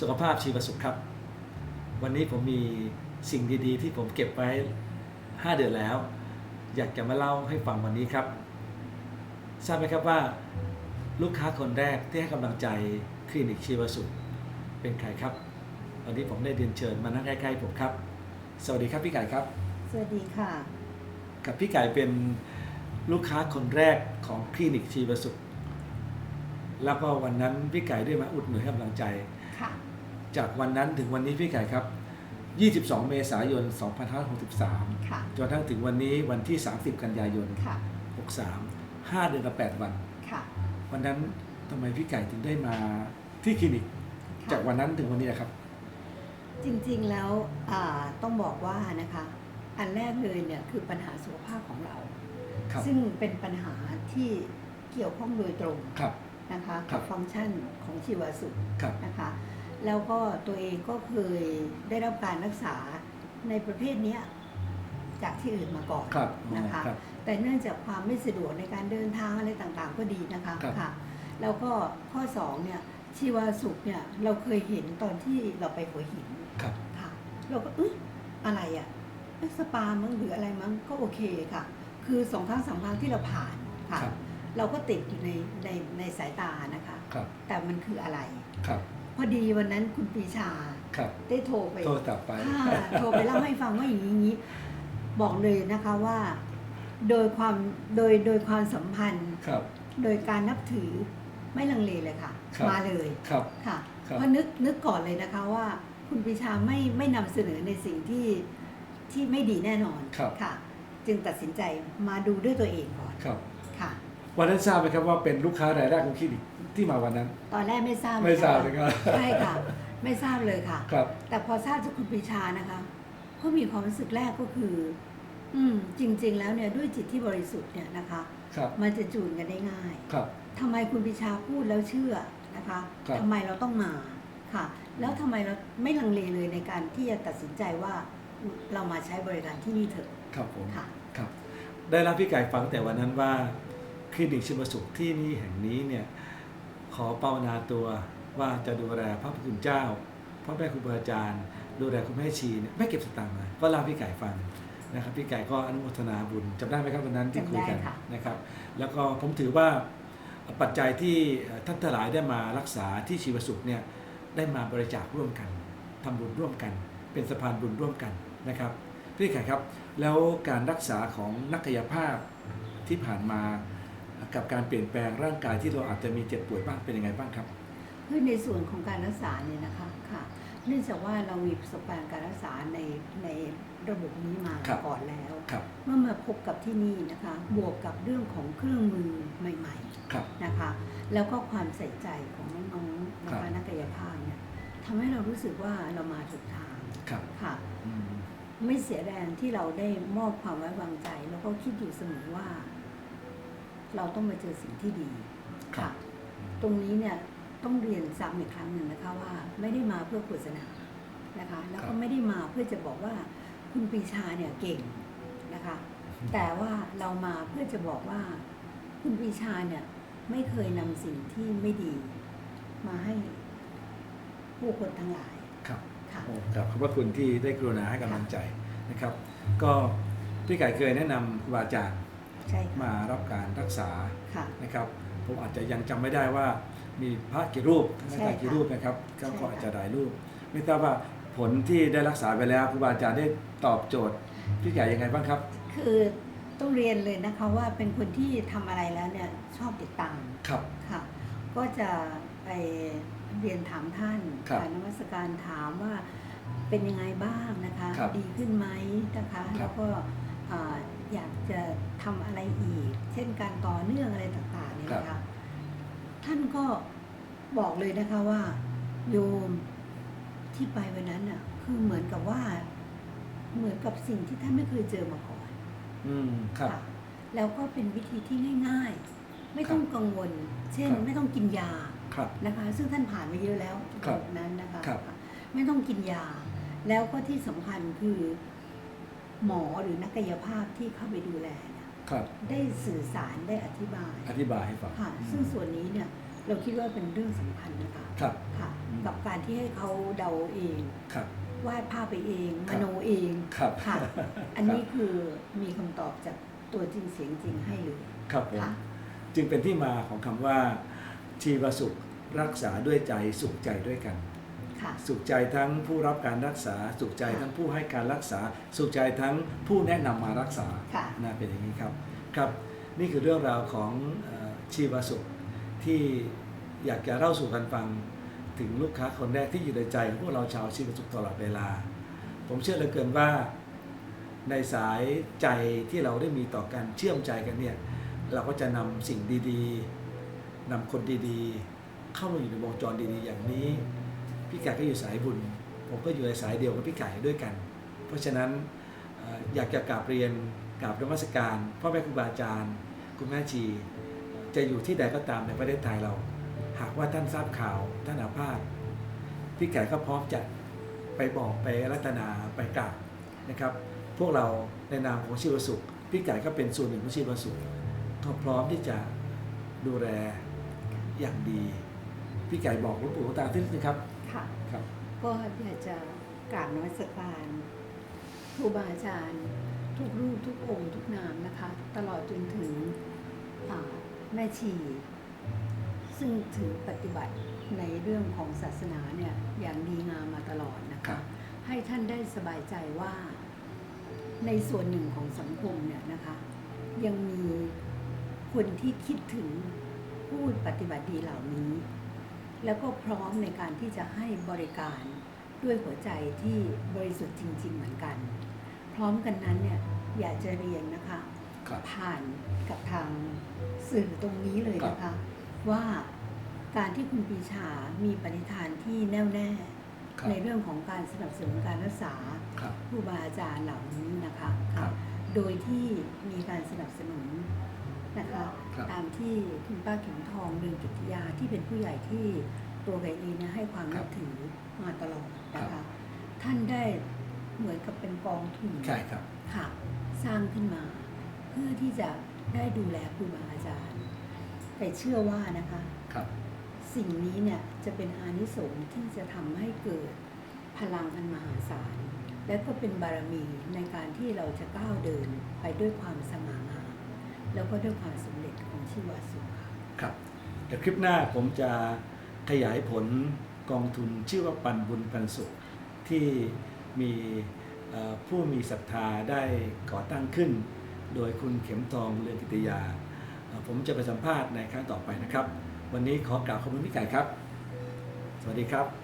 สมาชิกสุขภาพชีวสุขครับ วันนี้ผมมีสิ่งดีๆ ที่ผมเก็บไว้ 5 เดือนแล้ว อยากจะมาเล่าให้ฟังวันนี้ครับ ทราบไหมครับว่า ลูกค้าคนแรกที่ให้กำลังใจคลินิกชีวสุขเป็นใครครับ วันนี้ผมได้เรียนเชิญมานั่งใกล้ๆผมครับ สวัสดีครับพี่ไก่ครับ สวัสดีค่ะ กับพี่ไก่เป็นลูกค้าคนแรกของคลินิกชีวสุข แล้วก็วันนั้นพี่ไก่ได้มาอุดหนุนให้กำลังใจ ค่ะ จากวันนั้นถึงวันนี้พี่ไก่ครับ 22 เมษายน2563ค่ะจนทั้งถึงวันนี้วันที่ 30 กันยายน ค่ะ 63 5 เดือนกับ 8 วัน ค่ะ วันนั้นทำไมพี่ไก่ถึงได้มาที่คลินิก ค่ะ จากวันนั้นถึงวันนี้นะครับ จริงๆแล้วอ่าต้องบอกว่านะคะ อันแรกเลยเนี่ยคือปัญหาสุขภาพของเรา ครับ ซึ่งเป็นปัญหาที่เกี่ยวข้องโดยตรงครับ นะคะครักับฟังก์ชันของชีวสุขครับ นะคะ แล้วก็ตัวเองก็เคยได้รับการรักษาในประเภทเนี้ยจากที่อื่นมาก่อนครับนะคะครับแต่เนื่องจากความไม่สะดวกในการเดินทางอะไรต่างๆ ก็ดีนะคะครับค่ะ แล้วก็ข้อสองเนี่ยชีวาสุขเนี่ยเราเคยเห็นตอนที่เราไปหัวหินครับค่ะ เราก็เอ๊ะอะไรอะ่ะเอ๊ะสปามั้งหรืออะไรมั้งก็โอเคค่ะ คือสองครั้งสามครั้งที่เราผ่านค่ะครับเราก็ติดอยู่ในในในสายตานะคะครับแต่มันคืออะไรครับ พอดีวันนั้นคุณปรีชา ครับ ได้โทรไปโทรศัพท์ไปค่ะโทรไปเล่าให้ฟังว่าอย่างนี้อย่างนี้ บอกเลยนะคะว่า โดยความโดยโดยความสัมพันธ์ ครับ โดยการนับถือไม่ลังเลเลยค่ะ ครับ มาเลยครับ ค่ะครับ เพราะนึกนึกก่อนเลยนะคะว่า คุณปรีชาไม่ไม่นำเสนอในสิ่งที่ที่ไม่ดีแน่นอนครับ ค่ะ จึงตัดสินใจมาดูด้วยตัวเองก่อน ครับค่ะ วันนั้นทราบไหมครับว่าเป็นลูกค้ารายแรกของคลินิกที่มาวันนั้น ตอนแรกไม่ทราบไม่ทราบนะเลยครัคะบใช่ค่ะ ไม่ทราบเลยค่ะ ครับ แต่พอทราบจากคุณปรีชานะคะก็มีความรู้สึกแรกก็คือ อืม จริง ๆ แล้วเนี่ยด้วยจิตที่บริสุทธิ์เนี่ยนะคะ ครับ มันจะจูนกันได้ง่าย ครับ ทำไมคุณปรีชาพูดแล้วเชื่อนะคะครับ ทำไมเราต้องมาค่ะ แล้วทำไมเราไม่ลังเลเลยในการที่จะตัดสินใจว่าเรามาใช้บริการที่นี่เถอะครับผม ค่ะ ครับ ได้รับพี่ไก่ฟังแต่วันนั้นว่าค ลินิกชิมสุขที่นี่แห่งนี้เนี่ยขอเป้าวนาตัวว่าจะดูแลพระพุทธเจ้าพระแม่ครูบาอาจารย์ ดูแลคุณแม่ชีเนี่ยไม่เก็บสตางค์เลยก็เล่าพี่ไก่ฟังนะครับพี่ไก่ก็อนุโมทนาบุญจำได้ไหมครับวันนั้นที่คุยกันจำได้ค่ะนะครับ แล้วก็ผมถือว่าปัจจัยที่ท่านทั้งหลายได้มารักษาที่ชีวสุขเนี่ยได้มาบริจาคร่วมกันทำบุญร่วมกัน เป็นสะพานบุญร่วมกันนะครับพี่ไก่ครับ แล้วการรักษาของนักกายภาพที่ผ่านมา กับการเปลี่ยนแปลงร่างกายที่เราอาจจะมีเจ็บป่วยบ้างเป็นยังไงบ้างครับคือในส่วนของการรักษาเนี่ยนะคะค่ะเนื่องจากว่าเรามีประสบการณ์การรักษาในในระบบนี้มาครับก่อนแล้วครับเมื่อมาพบกับที่นี่นะคะ บวกกับเรื่องของเครื่องมือใหม่ครับๆนะคะ แล้วก็ความใส่ใจของน้องๆนะครัคะบนักกายภาพเนี่ยทำให้เรารู้สึกว่าเรามาถูกทางครับค่ะอืมไม่เสียแรงที่เราได้มอบความไว้วางใจ แล้วก็คิดอยู่เสมอว่า เราต้องมาเจอสิ่งที่ดีครับตรงนี้เนี่ยต้องเรียนซ้ำอีกครั้งหนึ่งนะคะว่าไม่ได้มาเพื่อโฆษณานะคะ แล้วครัก็บไม่ได้มาเพื่อจะบอกว่าคุณปรีชาเนี่ยเก่งนะคะ แต่ว่าเรามาเพื่อจะบอกว่าคุณปรีชาเนี่ยไม่เคยนำสิ่งที่ไม่ดี มาให้ผู้คนทั้งหลายครับค่ะโอ้ครับขอบพระคุณที่ได้กรุณาให้กำลังใจนะครับ ก็พี่ไก่เคยแนะนำครูบาอาจารย์ ใช่ค่ะมารับการรักษาค่ะ นะครับ ผมอาจจะยังจำไม่ได้ว่ามีพระกี่รูปท่านใช่อาจารค่ะย์กี่รูปนะครับก็ใช่ก็ค่ะ อาจจะหลายรูป ไม่ทราบว่าผลที่ได้รักษาไปแล้วครูบาอาจารย์ได้ตอบโจทย์พี่ไก่ยังไงบ้างครับ คือต้องเรียนเลยนะคะว่าเป็นคนที่ทำอะไรแล้วเนี่ยชอบติดตามครับ ค่ะ ก็จะไปเรียนถามท่านครับการนมัสการถามว่าเป็นยังไงบ้างนะคะ ครับดีขึ้นไหมนะคะ ครับแล้วก็อ่า อยากจะทำอะไรอีก เช่นการต่อเนื่องอะไรต่างๆเนี่ยนะคะท่านก็บอกเลยนะคะว่า โยมที่ไปวันนั้นน่ะ คือเหมือนกับว่า เหมือนกับสิ่งที่ท่านไม่เคยเจอมาก่อน อืมครับค่ะแล้วก็เป็นวิธีที่ง่าย ๆ ไม่ต้องกังวล เช่นครับไม่ต้องกินยาครับนะคะ ซึ่งท่านผ่านมาเยอะแล้วครับระบบนั้นนะคะครับไม่ต้องกินยา แล้วก็ที่สำคัญคือ หมอหรือนักกายภาพที่เข้าไปดูแลเนี่ยครับ ได้สื่อสารได้อธิบายอธิบายให้ฟังค่ะ ซึ่งส่วนนี้เนี่ยเราคิดว่าเป็นเรื่องสำคัญนะคะครับ ค่ะ อืม กับการที่ให้เขาเดาเองครับ วาดภาพไปเองคมรับ โนเองครับค่ะ อันนี้คือมีคำตอบจากตัวจริงเสียงจริงให้เลยครับผม ค่ะ จึงเป็นที่มาของคำว่า ชีวสุขรักษาด้วยใจสุขใจด้วยกันค่ะ สุขใจทั้งผู้รับการรักษา สุขใจทั้งผู้ให้การรักษา สุขใจทั้งผู้แนะนำมารักษาค่ะน่าเป็นอย่างนี้ครับครับนี่คือเรื่องราวของเออชีวสุขที่อยากจะเล่าสู่กันฟังถึงลูกค้าคนแรกที่อยู่ในใจของพวกเราชาวชีวสุขตลอดเวลา ผมเชื่อเหลือเกินว่าในสายใจที่เราได้มีต่อกันเชื่อมใจกันเนี่ยเราก็จะนำสิ่งดีๆนำคนดีๆ เข้ามาอยู่ในวงจรดีๆ อย่างนี้ พี่ไก่ก็อยู่สายบุญ ผมก็อยู่ในสายเดียวกับพี่ไก่ด้วยกัน เพราะฉะนั้นอยากจะกราบเรียนกราบนมัสการพ่อแม่ครูบาอาจารย์คุณแม่ชี จะอยู่ที่ใดก็ตามในประเทศไทยเรา หากว่าท่านทราบข่าวท่านอาพาธพี่ไก่ก็พร้อมจะไปบอกไปรัตนาไปกราบนะครับ พวกเราในนามของชีวสุขพี่ไก่ก็เป็นส่วนหนึ่งของชีวสุขก็พร้อมที่จะดูแลอย่างดี พี่ไก่บอกหลวงปู่ตาที่นี่ครับ ค่ะ ครับ ก็อยากจะกราบนมัสการครูบาอาจารย์ ทุกรูปทุกองค์ทุกนามนะคะ ตลอดจนถึงอ่าแม่ชี ซึ่งถือปฏิบัติในเรื่องของศาสนาเนี่ยอย่างดีงามมาตลอดนะครัคะบให้ท่านได้สบายใจว่าในส่วนหนึ่งของสังคมเนี่ยนะคะ ยังมีคนที่คิดถึงผู้ปฏิบัติดีเหล่านี้ แล้วก็พร้อมในการที่จะให้บริการด้วยหัวใจที่บริสุทธิ์จริง ๆ เหมือนกัน พร้อมกันนั้นเนี่ยอยากจะเรียนนะคะ ครับผ่านกับทางสื่อตรงนี้เลยนะคะ ว่าการที่คุณปีชามีปณิธานที่แน่วแน่ ครับในเรื่องของการสนับสนุนการรักษาครับ ครูบาอาจารย์เหล่านี้นะคะครัค่ะบโดยที่มีการสนับสนุน นะคะครับ ตามที่คุณป้าเข็มทองเรืองกิติยาที่เป็นผู้ใหญ่ที่ตัวแกเองเนี่ยให้ความนับถือมาตลอดนะคะท่านได้เหมือนกับเป็นกองทุน ใช่ครับ ค่ะสร้างขึ้นมา เพื่อที่จะได้ดูแลครูบาอาจารย์ แต่เชื่อว่านะคะ ครับ สิ่งนี้เนี่ยจะเป็นอานิสงส์ที่จะทำให้เกิดพลังอันมหาศาล และก็เป็นบารมีในการที่เราจะก้าวเดินไปด้วยความสง่างาม แล้วก็ด้วยความสำเร็จของชีวสุขค่ะครับเดี๋ยวคลิปหน้าผมจะขยายผลกองทุนชื่อว่าปันบุญปันสุขที่มีผู้มีศรัทธาได้ก่อตั้งขึ้น โดยคุณเข็มทองเรืองกิติยา ผมจะไปสัมภาษณ์ในครั้งต่อไปนะครับ วันนี้ขอกล่าวขอบคุณพี่ไก่ครับ สวัสดีครับ